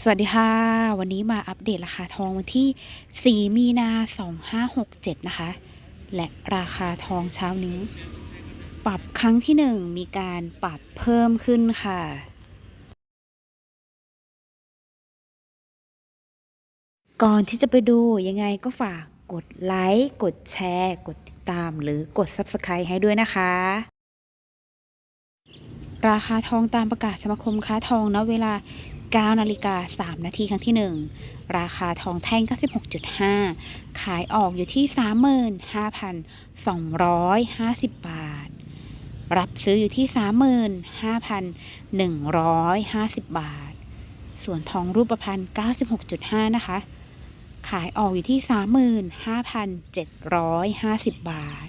สวัสดีค่ะ วันนี้มาอัปเดตราคาทองวันที่ 4 มีนา 2567 นะคะ และราคาทองเช้านี้ ปรับครั้งที่ 1 มีการปรับเพิ่มขึ้นค่ะ ก่อนที่จะไปดูยังไงก็ฝากกดไลค์กดแชร์ กดติดตามหรือกด Subscribe ให้ด้วยนะคะราคาทองตามประกาศสมาคมค้าทองณเวลา 9นาฬิกา3นาทีครั้งที่ 1 ราคาทองแท่ง 96.5 ขายออกอยู่ที่ 35,250 บาท รับซื้ออยู่ที่ 35,150 บาท ส่วนทองรูปพรรณ96.5 นะคะ ขายออกอยู่ที่ 35,750 บาท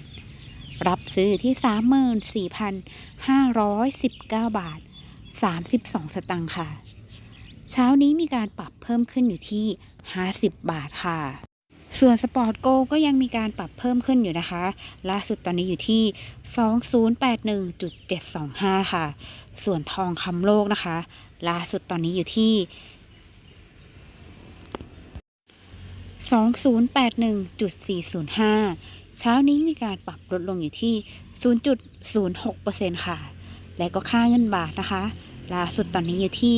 รับซื้ออยู่ที่ 34,519 บาท 32 สตังค์ค่ะ เช้านี้มีการปรับเพิ่มขึ้นอยู่ที่ 50 บาทค่ะ ส่วนสปอร์ตโกก็ยังมีการปรับเพิ่มขึ้นอยู่นะคะ ล่าสุดตอนนี้อยู่ที่ 2081.725 ค่ะ ส่วนทองคำโลกนะคะ ล่าสุดตอนนี้อยู่ที่2081.405 เช้านี้มีการปรับลดลงอยู่ที่ 0.06%ค่ะ และก็ค่าเงินบาทนะคะ ล่าสุดตอนนี้อยู่ที่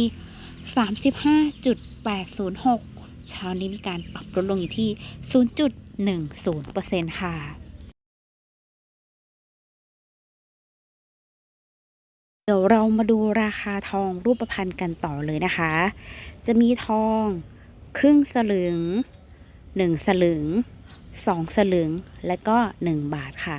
35.806 เช้านี้มีการปรับลดลงอยู่ที่ 0.10%ค่ะเดี๋ยวเรามาดูราคาทองรูปพรรณกันต่อเลยนะคะ จะมีทองครึ่งสลึง 1 สลึง 2 สลึง และก็ 1 บาทค่ะ